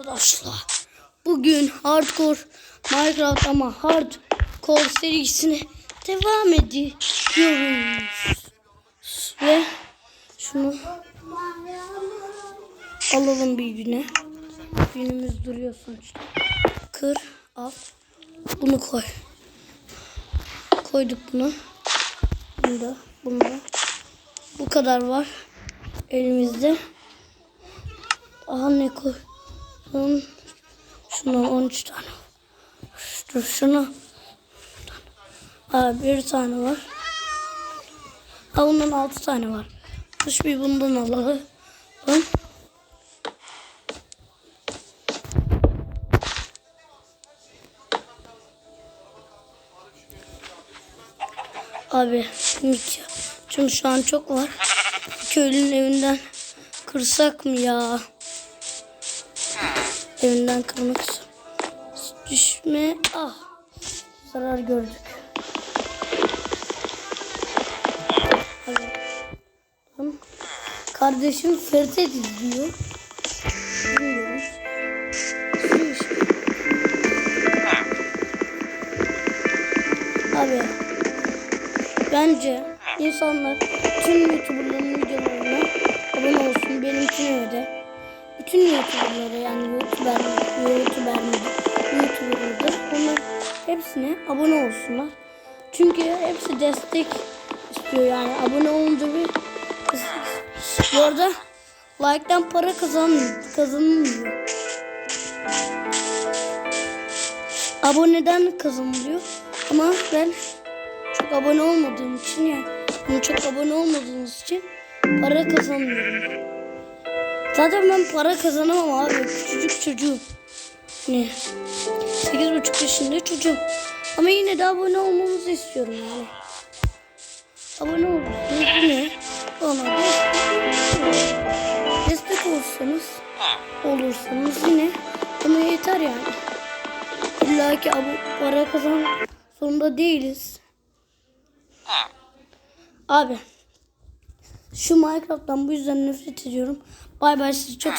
Arkadaşlar bugün hardcore Minecraft ama hardcore serisine devam ediyoruz. Ve şunu alalım bir güne. Günümüz duruyor sonuçta. Kır al. Bunu koy. Koyduk bunu. Bunu da, bunu. Bu kadar var elimizde. Aha ne koy? Şunun, şuna 13 tane. Dur şuna. Aa, bir tane var. Ha bundan 6 tane var. Dur bir bundan alalım. Abi çünkü şu an çok var. Köylünün evinden kırsak mı ya? Evinden kırmak. Düşme. Ah. Zarar gördük. Kardeşim Ferit izliyor. Abi. Bence insanlar tüm YouTuber'ların videolarına abone olsun. Benimkine de. Bütün YouTuber'lara yani YouTuber, YouTuber midir, YouTuber'dır. Onlar hepsine abone olsunlar. Çünkü hepsi destek istiyor yani. Abone olunca bir bu arada like'tan para kazanmıyor. Kazanılmıyor. Aboneden kazanılıyor. Ama ben çok abone olmadığım için ya. Yani çok abone olmadığınız için para kazanmıyorum. Zaten ben para kazanamam abi. Küçücük çocuğum. Ne? 8,5 yaşında çocuğum. Ama yine de abone olmamızı istiyorum yani. Abone olursanız yine bana destek, destek olursanız olursanız yine bana yeter yani. İlla ki para kazan zorunda değiliz. Abi şu Minecraft'tan bu yüzden nefret ediyorum. Bay bay sizi çok